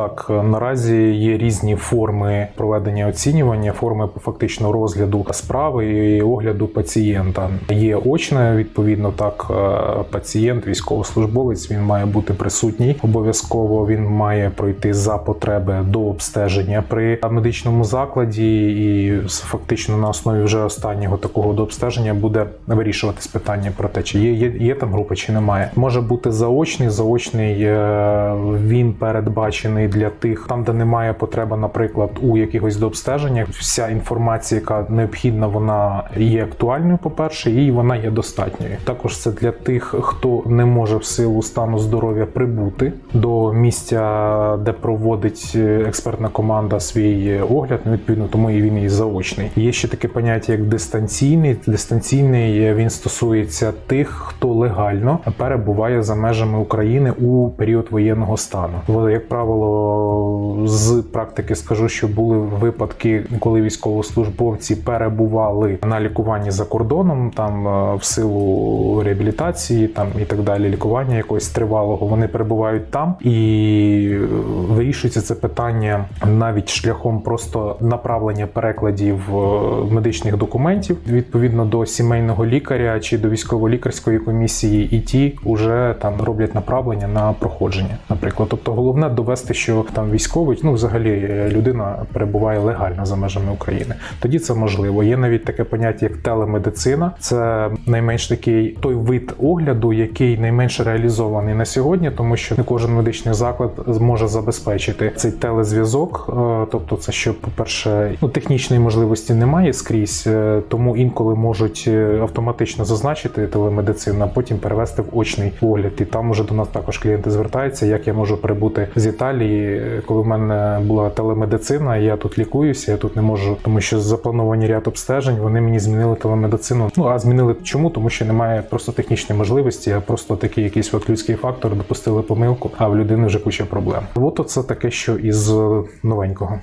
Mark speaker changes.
Speaker 1: так, наразі є різні форми проведення оцінювання, форми фактично розгляду справи і огляду пацієнта. Є очне, відповідно, так е, пацієнт, військовослужбовець, він має бути присутній. Обов'язково він має пройти за потреби до обстеження при медичному закладі, і фактично на основі вже останнього такого до обстеження буде вирішуватись питання про те, чи є, є, є там група, чи немає. Може бути заочний. Заочний е, він передбачений для тих, там, де немає потреби, наприклад, у якихось дообстеженнях. Вся інформація, яка необхідна, вона є актуальною. По перше, і вона є достатньою. Також це для тих, хто не може в силу стану здоров'я прибути до місця, де проводить е, експертна команда свій огляд. Ну, відповідно, тому і він і заочний. Є ще таке поняття як дистанційний. Дистанційний е, він стосується тих, хто легально перебуває за межами України у період воєнного стану. Як правило, з практики скажу, що були випадки, коли військовослужбовці перебували на лікуванні за кордоном, там е, в силу реабілітації, там і так далі, лікування якогось тривалого. Вони перебувають там і е, вирішується це питання навіть шляхом просто направлення перекладів е, медичних документів відповідно до сімейного лікаря чи до військово-лікарської комісії, і ті вже там роблять направлення на проходження. Наприклад, тобто головне довести, що там військовий, ну взагалі е, людина перебуває легально за межами України. Тоді це можливо. Є навіть таке поняття, як телемедицина. Це найменш такий той вид огляду, який найменш реалізований на сьогодні, тому що не кожен медичний заклад зможе забезпечити цей телезв'язок. Е, Тобто, це що, по-перше, ну технічної можливості немає скрізь, е, тому інколи можуть автоматично зазначити телемедицину, а потім перевести в очний огляд. І там уже до нас також клієнти звертаються, як я можу прибути з Італії, е, коли в мене була телемедицина, я тут лікуюся, я тут не можу, тому що заплановані ряд обстежень. Вони мені змінили телемедицину. Ну а змінили чому? Тому що немає просто технічної можливості, а просто такий якийсь от людський фактор, допустили помилку, а в людини вже куча проблем. От це таке, що із новенького.